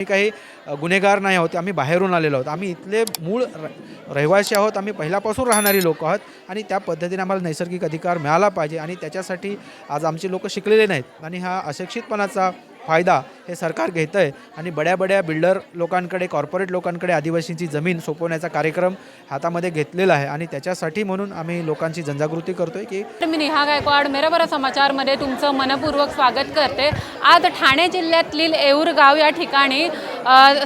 आम्ही काही गुन्हेगार नाही आहोत आम्ही बाहेरून आलेलो आहोत. आम्ही इथले मूळ र रहिवासी आहोत आम्ही पहिल्यापासून राहणारी लोक आहोत आणि त्या पद्धतीने आम्हाला नैसर्गिक अधिकार मिळाला पाहिजे आणि त्याच्यासाठी आज आमचे लोक शिकलेले नाहीत आणि हा अशिक्षितपणाचा फायदा हे सरकार घेतं आहे आणि बड्या बड्या बिल्डर लोकांकडे कॉर्पोरेट लोकांकडे आदिवासींची जमीन सोपवण्याचा कार्यक्रम हातामध्ये घेतलेला आहे. आणि त्याच्यासाठी म्हणून आम्ही लोकांची जनजागृती करतो आहे की तर मी नेहा गायकवाड मेराबरा समाचारमध्ये तुमचं मनपूर्वक स्वागत करते. आज ठाणे जिल्ह्यातील येऊर गाव या ठिकाणी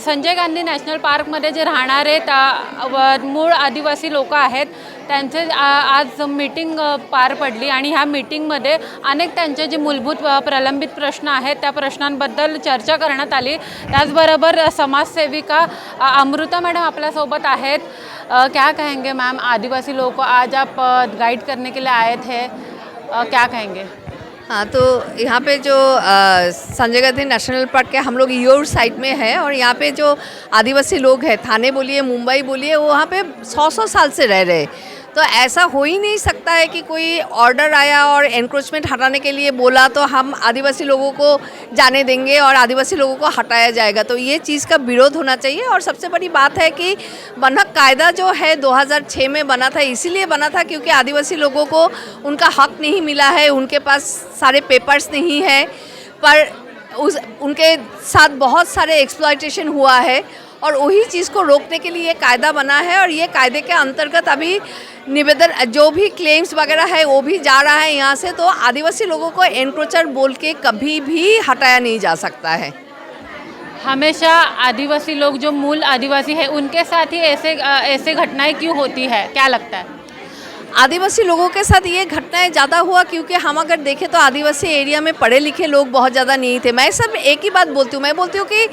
संजय गांधी नॅशनल पार्कमध्ये जे राहणारे त्या व- मूळ आदिवासी लोक आहेत त्यांचे आज मीटिंग पार पडली आणि ह्या मीटिंगमध्ये अनेक त्यांचे जे मूलभूत प्रलंबित प्रश्न आहेत त्या प्रश्नांबद्दल चर्चा करण्यात आली. त्याचबरोबर समाजसेविका अमृता मॅडम आपल्यासोबत आहेत. क्या कहेंगे मैम आदिवासी लोगों को आज आप गाइड करने के लिए आए थे. क्या कहेंगे? हाँ तो यहाँ पे जो संजय गांधी नेशनल पार्क के हम लोग योर साइड में है और यहाँ पे जो आदिवासी लोग हैं, थाने बोलिए, मुंबई बोलिए, वो वहाँ पे सौ सौ साल से रह रहे तो ऐसा हो ही नहीं सकता है कि कोई ऑर्डर आया और एनक्रोचमेंट हटाने के लिए बोला तो हम आदिवासी लोगों को जाने देंगे और आदिवासी लोगों को हटाया जाएगा। तो ये चीज़ का विरोध होना चाहिए और सबसे बड़ी बात है कि बनहक कायदा जो है 2006 में बना था, इसीलिए बना था क्योंकि आदिवासी लोगों को उनका हक नहीं मिला है, उनके पास सारे पेपर्स नहीं है। पर उस, उनके साथ बहुत सारे एक्सप्लाइटेशन हुआ है और वही चीज़ को रोकने के लिए ये कायदा बना है और ये कायदे के अंतर्गत अभी निवेदन जो भी क्लेम्स वगैरह है वो भी जा रहा है यहाँ से तो आदिवासी लोगों को एनक्रोचर बोल के कभी भी हटाया नहीं जा सकता है। हमेशा आदिवासी लोग जो मूल आदिवासी है उनके साथ ही ऐसे ऐसे घटनाएँ क्यों होती है? क्या लगता है? आदिवासी लोगों के साथ ये घटनाएँ ज़्यादा हुआ क्योंकि हम अगर देखें तो आदिवासी एरिया में पढ़े लिखे लोग बहुत ज़्यादा नहीं थे। मैं सब एक ही बात बोलती हूँ। मैं बोलती हूँ कि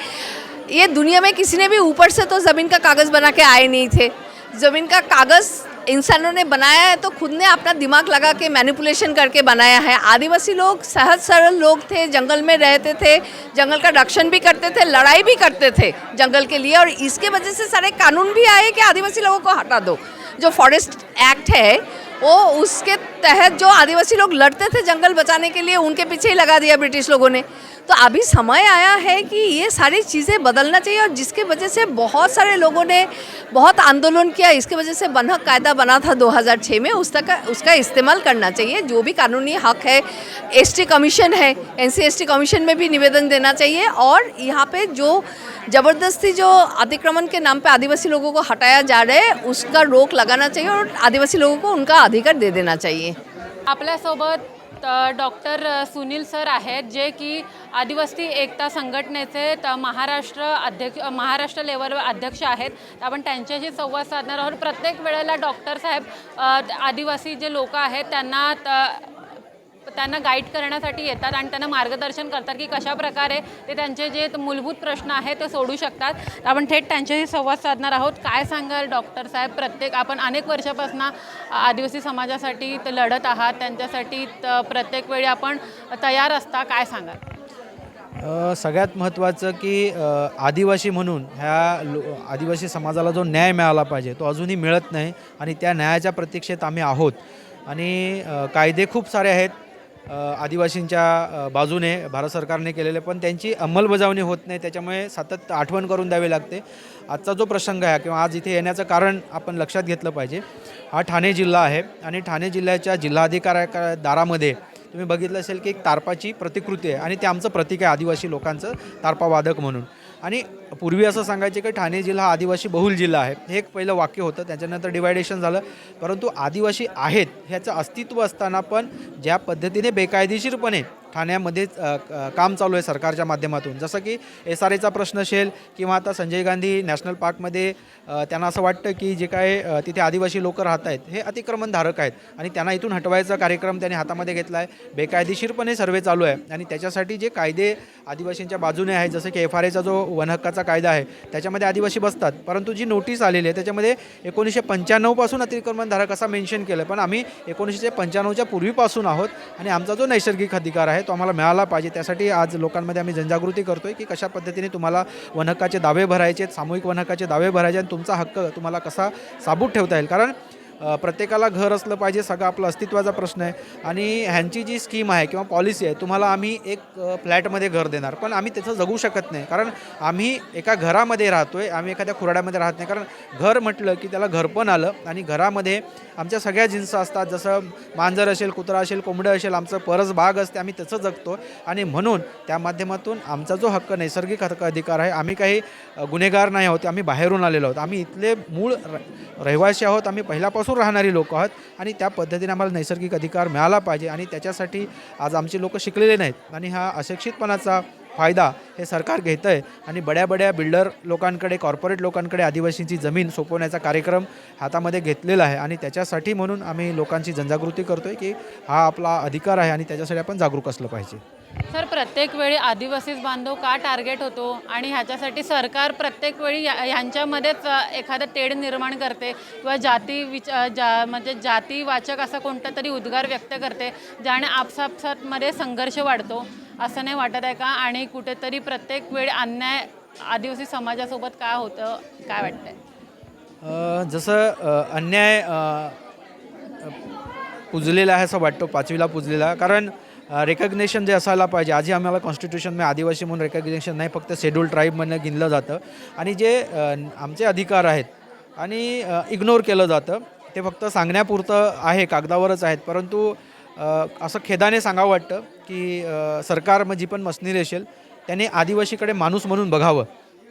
ये दुनिया में किसी ने भी ऊपर से तो ज़मीन का कागज़ बना के आए नहीं थे। ज़मीन का कागज़ इंसानों ने बनाया है तो खुद ने अपना दिमाग लगा के मैनिपुलेशन करके बनाया है। आदिवासी लोग, सहज सरल लोग थे, जंगल में रहते थे, जंगल का रक्षण भी करते थे, लड़ाई भी करते थे जंगल के लिए। और इसके वजह से सारे कानून भी आए कि आदिवासी लोगों को हटा दो। जो फॉरेस्ट एक्ट है वो उसके तहत जो आदिवासी लोग लड़ते थे जंगल बचाने के लिए, उनके पीछे ही लगा दिया ब्रिटिश लोगों ने। तो अभी समय आया है कि ये सारी चीज़ें बदलना चाहिए और जिसके वजह से बहुत सारे लोगों ने बहुत आंदोलन किया, इसके वजह से बनहक कायदा बना था 2006 में उसका का उसका इस्तेमाल करना चाहिए। जो भी कानूनी हक है, एसटी कमीशन है, एनसीएसटी कमीशन में भी निवेदन देना चाहिए और यहाँ पे जो ज़बरदस्ती जो अतिक्रमण के नाम पे आदिवासी लोगों को हटाया जा रहा है उसका रोक लगाना चाहिए और आदिवासी लोगों को उनका अधिकार दे देना चाहिए। आपल्यासोबत डॉक्टर सुनील सर आहेत जे की आदिवासी एकता संघटनेचे त- महाराष्ट्र अध्यक्ष महाराष्ट्र लेवलवर अध्यक्ष आहेत. आपण त्यांच्याशी संवाद साधणार आहोत. प्रत्येक वेळेला डॉक्टर साहेब आदिवासी जे लोक आहेत त्यांना त्यांना गाईड करण्यासाठी येतात आणि त्यांना मार्गदर्शन करतात की कशा प्रकारे ते त्यांचे जे मूलभूत प्रश्न आहेत ते सोडू शकतात. आपण थेट त्यांच्याशी संवाद साधणार आहोत. काय सांगाल डॉक्टर साहेब? प्रत्येक आपण अनेक वर्षापासून आदिवासी समाजासाठी ते लढत आहात. त्यांच्यासाठी त- प्रत्येक वेळी आपण तयार असता. काय सांगाल? सगळ्यात महत्त्वाचं की आदिवासी म्हणून ह्या लो आदिवासी समाजाला जो न्याय मिळाला पाहिजे तो अजूनही मिळत नाही आणि त्या न्यायाच्या प्रतीक्षेत आम्ही आहोत. आणि कायदे खूप सारे आहेत. आदिवासींच्या बाजूने भारत सरकारने केलेले पण त्यांची अंमलबजावणी होत नाही. त्याच्यामुळे सतत आठवण करून द्यावी लागते. आजचा जो प्रसंग आहे किंवा आज इथे येण्याचं कारण आपण लक्षात घेतलं पाहिजे. हा ठाणे जिल्हा आहे आणि ठाणे जिल्ह्याच्या जिल्हाधिकारी दारामध्ये तुम्ही बघितलं असेल की एक तारपाची प्रतिकृती आहे आणि ते आमचं प्रतीक आहे आदिवासी लोकांचं तारपावादक म्हणून. आणि पूर्वी असं सांगायचे की ठाणे जिल्हा हा आदिवासी बहुल जिल्हा आहे. हे एक पहिलं वाक्य होतं त्याच्यानंतर डिवायडेशन झालं. परंतु आदिवासी आहेत ह्याचं अस्तित्व असताना पण ज्या पद्धतीने बेकायदेशीरपणे ठाण्यामध्ये क- काम चालू आहे सरकारच्या माध्यमातून. जसं की एस आर एचा प्रश्न असेल किंवा आता संजय गांधी नॅशनल पार्कमध्ये त्यांना असं वाटतं की जे काय तिथे आदिवासी लोक राहत आहेत हे अतिक्रमणधारक आहेत. आणि त्यांना इथून हटवायचा कार्यक्रम त्यांनी हातामध्ये घेतला आहे बेकायदेशीरपणे सर्वे चालू आहे. आणि त्याच्यासाठी जे कायदे आदिवासींच्या बाजूने आहेत जसं की एफ आर एचा जो वनहक्काचा कायदा आहे. त्याच्यामध्ये आदिवासी बसतात. परंतु जी नोटीस आलेली आहे त्याच्यामध्ये एकोणीसशे पंच्याण्णवपासून अतिक्रमणधारक असा मेन्शन केलं पण आम्ही एकोणीसशे पंच्याण्णवच्या पूर्वीपासून आहोत आणि आमचा जो नैसर्गिक अधिकार आहे तो आम्हाला मिळाला पाहिजे. त्यासाठी आज लोकांमध्ये आम्ही जनजागृती करतो आहे की कशा पद्धतीने तुम्हाला वनहक्काचे दावे भरायचे आहेत सामूहिक वनहक्काचे दावे भरायचे आणि तुमचा हक्क तुम्हाला कसा साबूत ठेवता येईल. कारण प्रत्येकाला घर असलं पाहिजे सगळं आपलं अस्तित्वाचा प्रश्न आहे. आणि ह्यांची जी स्कीम आहे किंवा पॉलिसी आहे तुम्हाला आम्ही एक फ्लॅटमध्ये घर देणार. पण आम्ही त्याचं जगू शकत नाही. कारण आम्ही एका घरामध्ये राहतो आहे आम्ही एखाद्या खुराड्यामध्ये राहत नाही. कारण घर म्हटलं की त्याला घर पण आलं आणि घरामध्ये आमच्या सगळ्या जिन्स असतात जसं मांजर असेल कुत्रा असेल कोंबडं असेल आमचं परस बाग असते आम्ही त्याचं जगतो. आणि म्हणून त्या माध्यमातून आमचा जो हक्क नैसर्गिक हक्क अधिकार आहे आम्ही काही गुन्हेगार नाही आहोत आम्ही बाहेरून आलेलो आहोत. आम्ही इथले मूळ रहिवासी आहोत. आम्ही पहिल्यापासून राहणारी लोक आहोत आणि त्या पद्धतीने आम्हाला नैसर्गिक अधिकार मिळाला पाहिजे आणि त्याच्यासाठी आज आमचे लोक शिकलेले नाहीत आणि हा अशिक्षितपणाचा फायदा हे सरकार घेतं आहे आणि बड्या बड्या बिल्डर लोकांकडे कॉर्पोरेट लोकांकडे आदिवासींची जमीन सोपवण्याचा कार्यक्रम हातामध्ये घेतलेला आहे आणि त्याच्यासाठी म्हणून आम्ही लोकांची जनजागृती करतो आहे की हा आपला अधिकार आहे आणि त्याच्यासाठी आपण जागरूक असलं पाहिजे. सर प्रत्येक वेळी आदिवासीच बांधव का टार्गेट होतो? आणि ह्याच्यासाठी सरकार प्रत्येक वेळी या- ह्यांच्यामध्येच अ, एखादं तेढ निर्माण करते? किंवा जाती विच अ, जा म्हणजे जातीवाचक असा कोणता तरी उद्गार व्यक्त करते ज्याने आपसापसातमध्ये संघर्ष वाढतो? असं नाही वाटत आहे का? आणि कुठेतरी प्रत्येक वेळी अन्याय आदिवासी समाजासोबत का होतं? काय वाटतंय? अ, जसं अ, अन्याय अ, पुजलेला आहे असं वाटतो पाचवीला पुजलेला. कारण रेकग्नेशन जे असायला पाहिजे. आजही आम्हाला कॉन्स्टिट्यूशनमध्ये आदिवासी म्हणून रेकग्नेशन नाही फक्त शेड्यूल ट्राईबमधनं गिनलं जातं. आणि जे आमचे अधिकार आहेत आणि इग्नोर केलं जातं ते फक्त सांगण्यापुरतं आहे कागदावरच आहेत. परंतु असं खेदाने सांगावं वाटतं की सरकार मग जी पण मसनी असेल त्याने आदिवासीकडे माणूस म्हणून बघावं.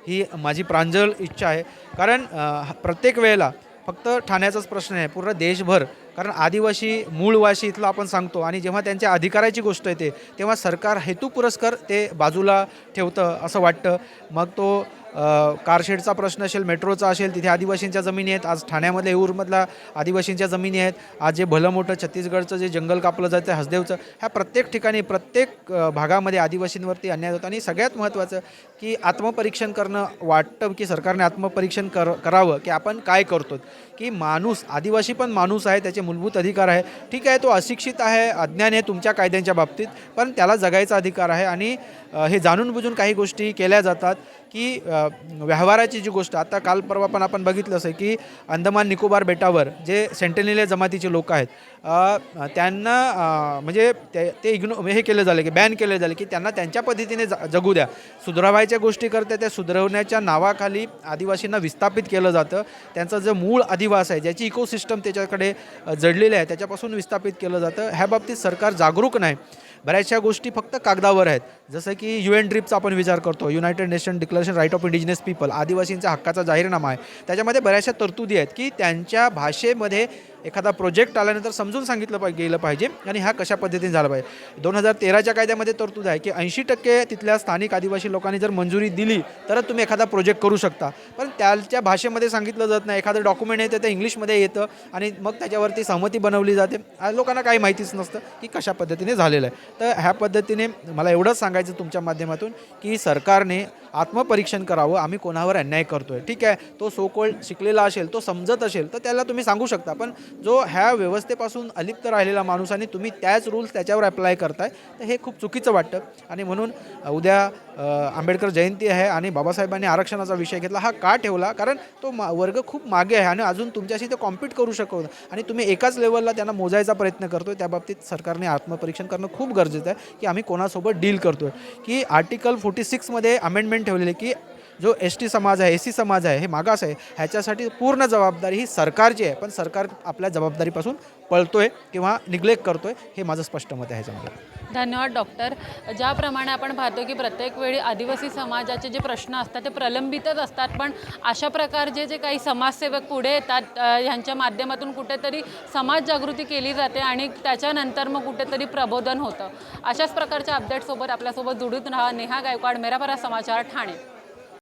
ही माझी प्रांजळ इच्छा आहे. कारण प्रत्येक वेळेला फक्त ठाण्याचाच प्रश्न आहे. पूर्ण देशभर कारण आदिवासी मूळवासी इथलं आपण सांगतो आणि जेव्हा त्यांच्या अधिकाराची गोष्ट येते तेव्हा सरकार हेतू पुरस्कार ते बाजूला ठेवतं असं वाटतं. मग तो कारशेडचा प्रश्न असेल मेट्रोचा असेल तिथे आदिवासींच्या जमिनी आहेत. आज ठाण्यामध्ये येऊरमधला आदिवासींच्या जमिनी आहेत. आज जे भलं मोठं छत्तीसगडचं जे जंगल कापलं जातं हसदेवचं ह्या प्रत्येक ठिकाणी प्रत्येक भागामध्ये आदिवासींवरती अन्याय होतो. आणि सगळ्यात महत्त्वाचं की आत्मपरीक्षण करणं वाटतं की सरकारने आत्मपरीक्षण कर करावं की आपण काय करतो की माणूस आदिवासी पण माणूस आहे त्याचे मूलभूत अधिकार आहे. ठीक आहे तो अशिक्षित आहे अज्ञान आहे तुमच्या कायद्यांच्या बाबतीत पण त्याला जगायचा अधिकार आहे आणि हे जाणून बुजून काही गोष्टी केल्या जातात की व्यवहाराची जी गोष्ट आता काल परवा पण आपण बघितलं असेल की अंदमान निकोबार बेटावर जे सेंटेनिले जमातीचे लोक आहेत त्यांना म्हणजे ते ते इग्नो हे केलं झालं की बॅन केलं झालं की त्यांना त्यांच्या पद्धतीने जगू द्या. सुधरवायच्या गोष्टी करते त्या सुधरवण्याच्या नावाखाली आदिवासींना विस्थापित केलं जातं. त्यांचं जे मूळ अधिवास आहे ज्याची इकोसिस्टम त्याच्याकडे जडलेली आहे त्याच्यापासून विस्थापित केलं जातं. ह्या बाबतीत सरकार जागरूक नाही. बऱ्याचशा गोष्टी फक्त कागदावर आहेत. जसं की यू एन ड्रीपचा आपण विचार करतो united nation declaration right of indigenous people आदिवासींचा हक्काचा जाहीरनामा आहे. त्याच्यामध्ये बऱ्याचशा तरतुदी आहेत की त्यांच्या भाषेमध्ये एखादा प्रोजेक्ट आल्यानंतर समजून सांगितलं पा गेलं पाहिजे आणि हा कशा पद्धतीने झाला पाहिजे. दोन हजार तेराच्या कायद्यामध्ये तरतूद आहे की ऐंशी टक्के तिथल्या स्थानिक आदिवासी लोकांनी जर मंजुरी दिली तरच तुम्ही एखादा प्रोजेक्ट करू शकता. पण त्याच्या भाषेमध्ये सांगितलं जात नाही. एखादं डॉक्युमेंट येतं ते इंग्लिशमध्ये येतं आणि मग त्याच्यावरती सहमती बनवली जाते. लोकांना काही माहितीच नसतं की कशा पद्धतीने झालेलं आहे. तर ह्या पद्धतीने मला एवढंच सांगायचं तुमच्या माध्यमातून की सरकारने आत्मपरीक्षण करावं. आम्ही कोणावर अन्याय करतोय. ठीक आहे? तो सोकोल्ड शिकलेला असेल तो समजत असेल तर त्याला तुम्ही सांगू शकता. पण जो ह्या व्यवस्थेपासून अलिप्त राहिलेला माणूस आणि तुम्ही त्याच रूल्स त्याच्यावर अप्लाय करताय तर हे खूप चुकीचं वाटतं. आणि म्हणून उद्या आंबेडकर जयंती आहे आणि बाबासाहेबांनी आरक्षणाचा विषय घेतला हा का ठेवला? कारण तो मा वर्ग खूप मागे आहे आणि अजून तुमच्याशी ते कॉम्पीट करू शकत आणि तुम्ही एकाच लेवलला त्यांना मोजायचा प्रयत्न करतोय त्या बाबतीत सरकारने आत्मपरीक्षण करणं खूप गरजेचं आहे की आम्ही कोणासोबत डील करतोय. की आर्टिकल फोर्टी सिक्समध्ये अमेंडमेंट ठेवलेली की जो एस टी समाज आहे एस सी समाज आहे हे मागास आहे ह्याच्यासाठी पूर्ण जबाबदारी ही सरकारची आहे. पण सरकार आपल्या जबाबदारीपासून पळतोय किंवा निग्लेक्ट करतोय हे माझं स्पष्ट मत आहे ह्याच्यामध्ये. धन्यवाद डॉक्टर. ज्याप्रमाणे आपण पाहतो की प्रत्येक वेळी आदिवासी समाजाचे जे प्रश्न असतात ते प्रलंबितच असतात. पण अशा प्रकारचे जे काही समाजसेवक पुढे येतात ह्यांच्या माध्यमातून कुठेतरी समाज जागृती केली जाते आणि त्याच्यानंतर मग कुठेतरी प्रबोधन होतं. अशाच प्रकारच्या अपडेटसोबत आपल्यासोबत जुडून राहा. नेहा गायकवाड मेरापरा समाचार ठाणे.